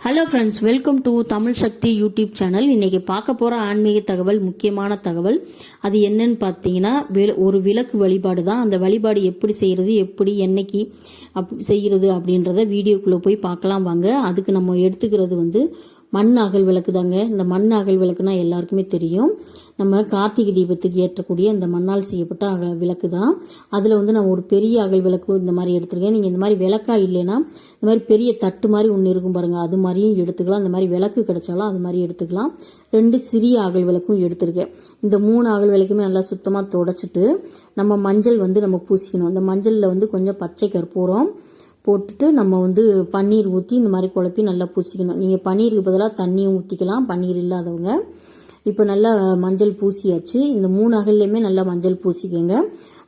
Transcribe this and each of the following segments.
Hello friends welcome to Tamil Sakthi YouTube channel இன்றைக்கி பார்க்க போகிற ஆன்மீக தகவல் முக்கியமான தகவல் அது என்னன்னு பார்த்தீங்கன்னா வி- ஒரு விளக்கு வழிபாடு தான். அந்த வழிபாடு எப்படி செய்கிறது எப்படி என்னைக்கு அப் செய்கிறது அப்படின்றத வீடியோக்குள்ளே போய் பார்க்கலாம் வாங்க. அதுக்கு நம்ம எடுத்துக்கிறது வந்து மண் அகல் விளக்கு தாங்க இந்த மண் அகல் விளக்குனா எல்லாருக்குமே தெரியும். நம்ம கார்த்திகை தீபத்துக்கு ஏற்றக்கூடிய இந்த மண்ணால் செய்யப்பட்ட அக விளக்கு தான் அதில் வந்து நான் ஒரு பெரிய அகல் விளக்கு இந்த மாதிரி எடுத்துருக்கேன். நீங்கள் இந்த மாதிரி விளக்கா இல்லைன்னா இந்த மாதிரி பெரிய தட்டு மாதிரி ஒன்று இருக்கும் பாருங்கள் அது மாதிரியும் எடுத்துக்கலாம். இந்த மாதிரி விளக்கு கிடைச்சாலும் அது மாதிரி எடுத்துக்கலாம். ரெண்டு சிறிய அகல் விளக்கும் எடுத்திருக்கேன். இந்த மூணு அகல் விளக்குமே நல்லா சுத்தமாக தொடச்சிட்டு நம்ம மஞ்சள் வந்து நம்ம பூசிக்கணும். அந்த மஞ்சளில் வந்து கொஞ்சம் பச்சை கற்பூரம் போட்டுட்டு நம்ம வந்து பன்னீர் ஊற்றி இந்த மாதிரி குழப்பி நல்லா பூசிக்கணும். நீங்கள் பன்னீருக்கு பதிலாக தண்ணியும் ஊற்றிக்கலாம் பன்னீர் இல்லாதவங்க. இப்போ நல்லா மஞ்சள் பூசியாச்சு. இந்த மூணு அகல்லையுமே நல்லா மஞ்சள் பூசிக்கங்க.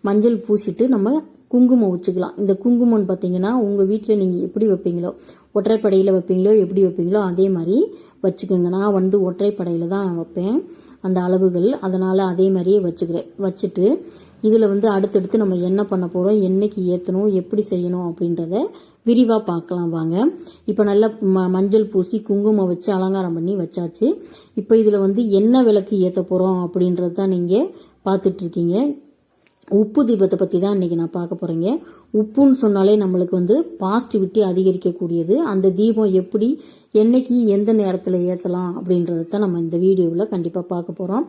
மஞ்சள் பூசிட்டு நம்ம குங்குமம் வச்சுக்கலாம். இந்த குங்குமம்னு பார்த்தீங்கன்னா உங்கள் வீட்டில் நீங்கள் எப்படி வைப்பீங்களோ ஒற்றைப்படையில் வைப்பீங்களோ எப்படி வைப்பீங்களோ அதே மாதிரி வச்சுக்கோங்க. நான் வந்து ஒற்றைப்படையில் தான் வைப்பேன். அந்த அளவுகள் அதனால் அதே மாதிரியே வச்சுக்கிறேன் வச்சுட்டு இதில் வந்து அடுத்தடுத்து நம்ம என்ன பண்ண போகிறோம் என்னைக்கு ஏற்றணும் எப்படி செய்யணும் அப்படின்றத விரிவாக பார்க்கலாம் வாங்க. இப்போ நல்லா ம மஞ்சள் பூசி குங்குமம் வச்சு அலங்காரம் பண்ணி வச்சாச்சு. இப்போ இதில் வந்து என்ன விளக்கு ஏற்ற போகிறோம் அப்படின்றது தான் நீங்கள் பார்த்துட்ருக்கீங்க உப்பு தீபத்தை பற்றி தான் இன்றைக்கி நான் பார்க்க போகிறேங்க உப்புன்னு சொன்னாலே நம்மளுக்கு வந்து பாசிட்டிவிட்டி அதிகரிக்கக்கூடியது. அந்த தீபம் எப்படி என்னைக்கு எந்த நேரத்தில் ஏற்றலாம் அப்படின்றத தான் நம்ம இந்த வீடியோவில் கண்டிப்பாக பார்க்க போகிறோம்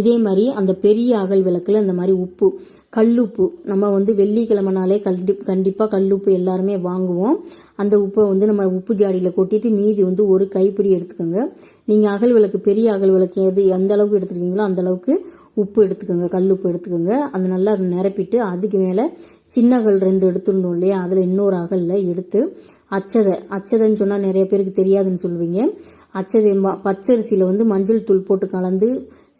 இதே மாதிரி அந்த பெரிய அகல் விளக்கில் இந்த மாதிரி உப்பு கல்லுப்பு நம்ம வந்து வெள்ளிக்கிழமைனாலே கண்டி கண்டிப்பாக கல்லுப்பு எல்லாருமே வாங்குவோம். அந்த உப்பை வந்து நம்ம உப்பு ஜாடியில் கொட்டிட்டு மீதி வந்து ஒரு கைப்பிடி எடுத்துக்கோங்க. நீங்கள் அகல் விளக்கு பெரிய அகல் விளக்கு எது எந்த அளவுக்கு எடுத்துருக்கீங்களோ அந்த அளவுக்கு உப்பு எடுத்துக்கோங்க கல் உப்பு எடுத்துக்கோங்க. அது நல்லா நிரப்பிட்டு அதுக்கு மேலே சின்ன அகல் ரெண்டு எடுத்துருந்தோம் இல்லையா? அதில் இன்னொரு அகலில் எடுத்து அச்சதை அச்சதைன்னு சொன்னால் நிறைய பேருக்கு தெரியாதுன்னு சொல்லுவீங்க. அச்சதை பச்சரிசியில் வந்து மஞ்சள் தூள் போட்டு கலந்து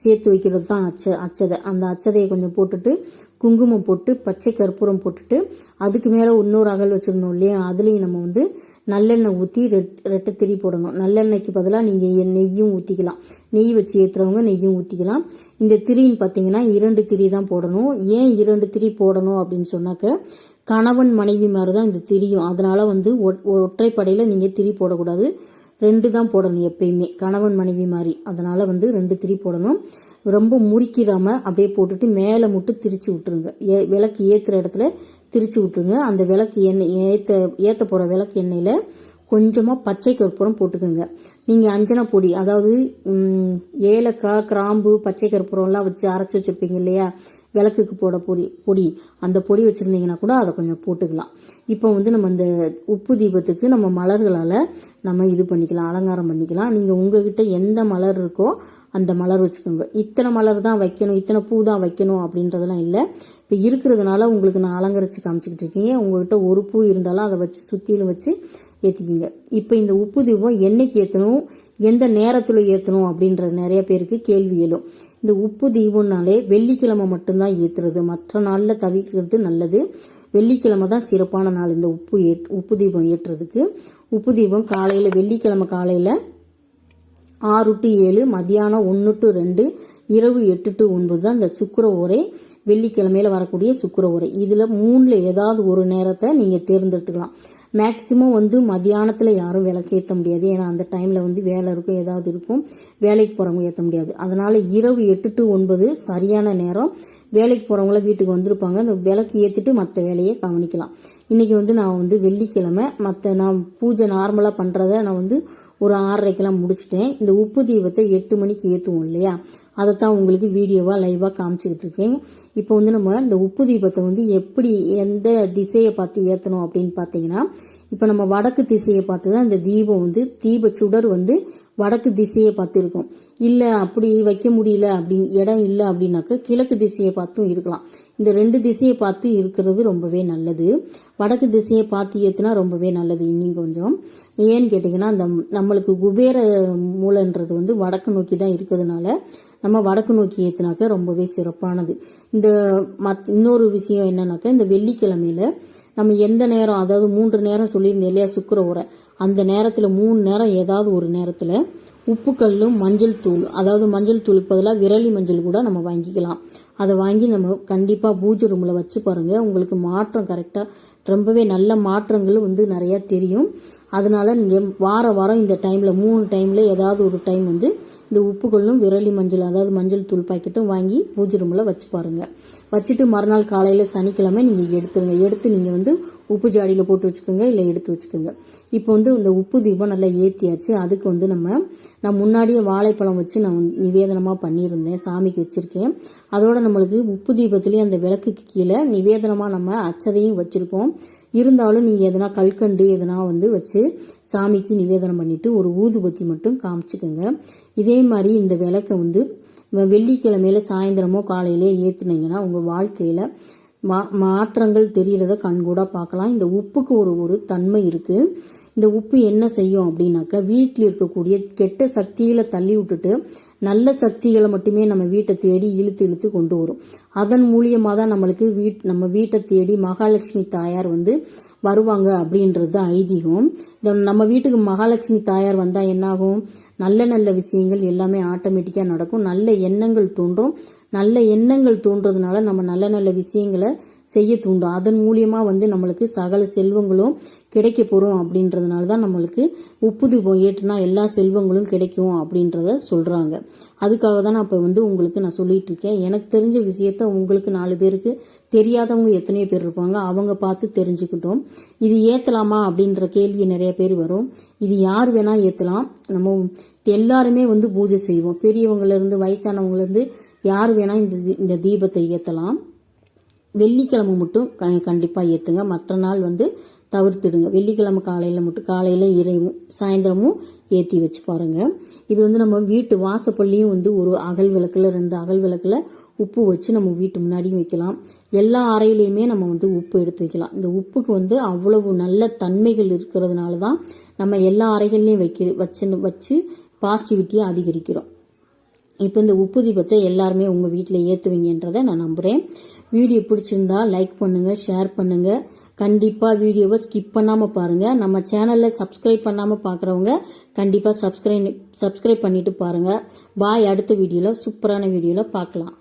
சேர்த்து வைக்கிறது தான் அச்ச அச்சதை. அந்த அச்சதையை கொஞ்சம் போட்டுட்டு குங்குமம் போட்டு பச்சை கற்பூரம் போட்டுட்டு அதுக்கு மேலே இன்னொரு அகல் வச்சுருந்தோம் இல்லையா? அதுலேயும் நம்ம வந்து நல்லெண்ணெய் ஊற்றி ரெட் ரெட்டை திரி போடணும். நல்லெண்ணெய்க்கு பதிலாக நீங்கள் நெய்யும் ஊற்றிக்கலாம் நெய் வச்சு ஏற்றுறவங்க நெய்யும் ஊற்றிக்கலாம் இந்த திரின்னு பார்த்தீங்கன்னா இரண்டு திரி தான் போடணும். ஏன் இரண்டு திரி போடணும் அப்படின்னு சொன்னாக்க கணவன் மனைவி மாதிரி தான் இந்த திரியும். அதனால் வந்து ஒட் ஒற்றைப்படையில் நீங்கள் திரி போடக்கூடாது. ரெண்டு தான் போடணும் எப்பயுமே. கணவன் மனைவி மாதிரி அதனால் வந்து ரெண்டு திரி போடணும். ரொம்ப முறுக்கிடாமல் அப்படியே போட்டுட்டு மேலே மட்டும் திரிச்சு விட்டுருங்க. ஏ விளக்கு ஏற்றுற இடத்துல திரிச்சு விட்டுருங்க. அந்த விளக்கு எண்ணெய் ஏற்ற ஏற்ற போகிற விளக்கு எண்ணெயில் கொஞ்சமாக பச்சை கற்பூரம் போட்டுக்கோங்க. நீங்கள் அஞ்சனா பொடி அதாவது ஏலக்காய் கிராம்பு பச்சை கற்பூரம்லாம் வச்சு அரைச்சி வச்சுருப்பீங்க இல்லையா? விளக்குக்கு போட பொடி பொடி அந்த பொடி வச்சுருந்தீங்கன்னா கூட அதை கொஞ்சம் போட்டுக்கலாம். இப்போ வந்து நம்ம இந்த உப்பு தீபத்துக்கு நம்ம மலர்களால் நம்ம இது பண்ணிக்கலாம் அலங்காரம் பண்ணிக்கலாம். நீங்கள் உங்ககிட்ட எந்த மலர் இருக்கோ அந்த மலர் வச்சுக்கோங்க. இத்தனை மலர் தான் வைக்கணும் இத்தனை பூ தான் வைக்கணும் அப்படின்றதெல்லாம் இல்லை. இப்போ இருக்கிறதுனால உங்களுக்கு நான் அலங்கரித்து காமிச்சிக்கிட்டு இருக்கீங்க உங்ககிட்ட ஒரு பூ இருந்தாலும் அதை வச்சு சுற்றிலும் வச்சு ஏற்றிக்கிங்க இப்போ இந்த உப்பு தீபம் என்னைக்கு ஏற்றணும் எந்த நேரத்தில் ஏற்றணும் அப்படின்ற நிறைய பேருக்கு கேள்வி எழும். இந்த உப்பு தீபம்னாலே வெள்ளிக்கிழமை மட்டும்தான் ஏற்றுறது மற்ற நாளில் தவிர்க்கிறது நல்லது. வெள்ளிக்கிழமை தான் சிறப்பான நாள் இந்த உப்பு ஏ உப்பு தீபம் ஏற்றுறதுக்கு உப்பு தீபம் காலையில் வெள்ளிக்கிழமை காலையில் ஆறு டு ஏழு மதியானம் ஒன்று டு ரெண்டு இரவு எட்டு டு ஒன்பது தான் இந்த சுக்கர உரை வெள்ளிக்கிழமையில வரக்கூடிய சுக்கிர உரை இதில் மூணில் ஏதாவது ஒரு நேரத்தை நீங்கள் தேர்ந்தெடுத்துக்கலாம். மேக்சிமம் வந்து மதியானத்தில் யாரும் விளக்கு ஏற்ற முடியாது. ஏன்னா அந்த டைமில் வந்து வேலை இருக்கும் ஏதாவது இருக்கும். வேலைக்கு போகிறவங்க ஏற்ற முடியாது. அதனால் இரவு எட்டு டு ஒன்பது சரியான நேரம். வேலைக்கு போகிறவங்கள வீட்டுக்கு வந்திருப்பாங்க. அந்த விளக்கு ஏற்றிட்டு மற்ற வேலையை கவனிக்கலாம். இன்றைக்கி வந்து நான் வந்து வெள்ளிக்கிழமை. மற்ற நான் பூஜை நார்மலாக பண்ணுறத நான் வந்து ஒரு ஆறரைக்கெல்லாம் முடிச்சிட்டேன் இந்த உப்பு தீபத்தை எட்டு மணிக்கு ஏற்றுவோம் இல்லையா? அதை தான் உங்களுக்கு வீடியோவாக லைவாக காமிச்சிக்கிட்டு இருக்கேன். இப்போ வந்து நம்ம இந்த உப்பு தீபத்தை வந்து எப்படி எந்த திசையை பார்த்து ஏற்றணும் அப்படின்னு பார்த்தீங்கன்னா இப்போ நம்ம வடக்கு திசையை பார்த்து தான் இந்த தீபம் வந்து தீப சுடர் வந்து வடக்கு திசையை பார்த்துருக்கும். இல்லை அப்படி வைக்க முடியல அப்படின்னு இடம் இல்லை அப்படின்னாக்க கிழக்கு திசையை பார்த்தும் இருக்கலாம். இந்த ரெண்டு திசையை பார்த்து இருக்கிறது ரொம்பவே நல்லது. வடக்கு திசையை பார்த்து ஏற்றுனா ரொம்பவே நல்லது இன்னும் கொஞ்சம். ஏன்னு கேட்டிங்கன்னா அந்த நம்மளுக்கு குபேர மூலன்றது வந்து வடக்கு நோக்கி தான் இருக்கிறதுனால நம்ம வடக்கு நோக்கி ஏற்றுனாக்க ரொம்பவே சிறப்பானது. இந்த மத் இன்னொரு விஷயம் என்னன்னாக்கா இந்த வெள்ளிக்கிழமையில நம்ம எந்த நேரம் அதாவது மூன்று நேரம் சொல்லியிருந்தேன் இல்லையா சுக்கர உரை. அந்த நேரத்தில் மூணு நேரம் ஏதாவது ஒரு நேரத்தில் உப்புக்கல்லும் மஞ்சள் தூள் அதாவது மஞ்சள் தூளுக்கு பதிலாக விரலி மஞ்சள் கூட நம்ம வாங்கிக்கலாம். அதை வாங்கி நம்ம கண்டிப்பாக பூஜை ரூமில் வச்சு பாருங்கள் உங்களுக்கு மாற்றம் கரெக்டாக ரொம்பவே நல்ல மாற்றங்கள் வந்து நிறையா தெரியும். அதனால நீங்கள் வார வாரம் இந்த டைமில் மூணு டைமில் ஏதாவது ஒரு டைம் வந்து இந்த உப்புக்கொள்ளும் விரலி மஞ்சள் அதாவது மஞ்சள் தூள் பாக்கெட்டும் வாங்கி பூஜை ரூமில் வச்சு பாருங்கள் வச்சுட்டு மறுநாள் காலையில் சனிக்கிழமை நீங்கள் எடுத்துருங்க. எடுத்து நீங்கள் வந்து உப்பு ஜாடியில் போட்டு வச்சுக்கோங்க இல்லை எடுத்து வச்சுக்கோங்க. இப்போ வந்து இந்த உப்பு தீபம் நல்லா ஏற்றியாச்சு அதுக்கு வந்து நம்ம நான் முன்னாடியே வாழைப்பழம் வச்சு நான் வந்து நிவேதனமாக பண்ணியிருந்தேன் சாமிக்கு வச்சுருக்கேன். அதோட நம்மளுக்கு உப்பு தீபத்துலேயும் அந்த விளக்குக்கு கீழே நிவேதனமாக நம்ம அச்சதையும் வச்சுருக்கோம். இருந்தாலும் நீங்கள் எதனா கல்கண்டு எதனா வந்து வச்சு சாமிக்கு நிவேதனம் பண்ணிவிட்டு ஒரு ஊதுபத்தி மட்டும் காமிச்சுக்கோங்க. இதே மாதிரி இந்த விளக்கை வந்து வெள்ளிக்கிழமையில சாயந்தரமோ காலையிலே ஏற்றுனீங்கன்னா உங்கள் வாழ்க்கையில் மா மாற்றங்கள் தெரிகிறத கண்கூடாக பார்க்கலாம் இந்த உப்புக்கு ஒரு ஒரு தன்மை இருக்குது இந்த உப்பு என்ன செய்யும் அப்படின்னாக்கா வீட்டில் இருக்கக்கூடிய கெட்ட சக்திகளை தள்ளி விட்டுட்டு நல்ல சக்திகளை மட்டுமே நம்ம வீட்டை தேடி இழுத்து இழுத்து கொண்டு வரும். அதன் மூலியமாக தான் நம்மளுக்கு வீட் நம்ம வீட்டை தேடி மகாலட்சுமி தாயார் வந்து வருவாங்க அப்படின்றது தான் ஐதீகம். இந்த நம்ம வீட்டுக்கு மகாலட்சுமி தாயார் வந்தால் என்னாகும்? நல்ல நல்ல விஷயங்கள் எல்லாமே ஆட்டோமேட்டிக்காக நடக்கும். நல்ல எண்ணங்கள் தோன்றும். நல்ல எண்ணங்கள் தோன்றதுனால நம்ம நல்ல நல்ல விஷயங்களை செய்ய தூண்டும். அதன் மூலியமாக வந்து நம்மளுக்கு சகல செல்வங்களும் கிடைக்க போகிறோம் அப்படின்றதுனால தான் நம்மளுக்கு உப்புது ஏற்றுனா எல்லா செல்வங்களும் கிடைக்கும் அப்படின்றத சொல்கிறாங்க அதுக்காக தான் நான் இப்போ வந்து உங்களுக்கு நான் சொல்லிட்டு இருக்கேன். எனக்கு தெரிஞ்ச விஷயத்த உங்களுக்கு நாலு பேருக்கு தெரியாதவங்க எத்தனையோ பேர் இருப்பாங்க. அவங்க பார்த்து தெரிஞ்சுக்கிட்டோம். இது ஏற்றலாமா அப்படின்ற கேள்வி நிறைய பேர் வரும். இது யார் வேணால் ஏற்றலாம் நம்ம எல்லாருமே வந்து பூஜை செய்வோம். பெரியவங்கலேருந்து இருந்து யார் வேணால் இந்த தி- இந்த தீபத்தை ஏற்றலாம் வெள்ளிக்கிழமை மட்டும் க- கண்டிப்பாக ஏற்றுங்க மற்ற நாள் வந்து தவிர்த்துடுங்க. வெள்ளிக்கிழமை காலையில் மட்டும் காலையில் இறைவும் சாயந்தரமும் ஏற்றி வச்சு பாருங்க. இது வந்து நம்ம வீட்டு வாசப்பள்ளியும் வந்து ஒரு அகல் விளக்கில் ரெண்டு அகல் விளக்கில் உப்பு வச்சு நம்ம வீட்டு முன்னாடியும் வைக்கலாம். எல்லா அறையிலையுமே நம்ம வந்து உப்பு எடுத்து வைக்கலாம். இந்த உப்புக்கு வந்து அவ்வளவு நல்ல தன்மைகள் இருக்கிறதுனால தான் நம்ம எல்லா அறைகள்லையும் வைக்க வச்சு வச்சு பாசிட்டிவிட்டியை அதிகரிக்கிறோம். இப்போ இந்த உப்பு தீபத்தை எல்லாருமே உங்கள் வீட்டில் ஏற்றுவீங்கன்றதை நான் நம்புகிறேன் வீடியோ பிடிச்சிருந்தா லைக் பண்ணுங்கள் ஷேர் பண்ணுங்கள் கண்டிப்பாக வீடியோவை ஸ்கிப் பண்ணாமல் பாருங்கள் நம்ம சேனலில் சப்ஸ்கிரைப் பண்ணாமல் பார்க்குறவங்க கண்டிப்பாக சப்ஸ்கிரைப் சப்ஸ்கிரைப் பண்ணிவிட்டு பாருங்கள் பாய் அடுத்த வீடியோவில் சூப்பரான வீடியோவில் பார்க்கலாம்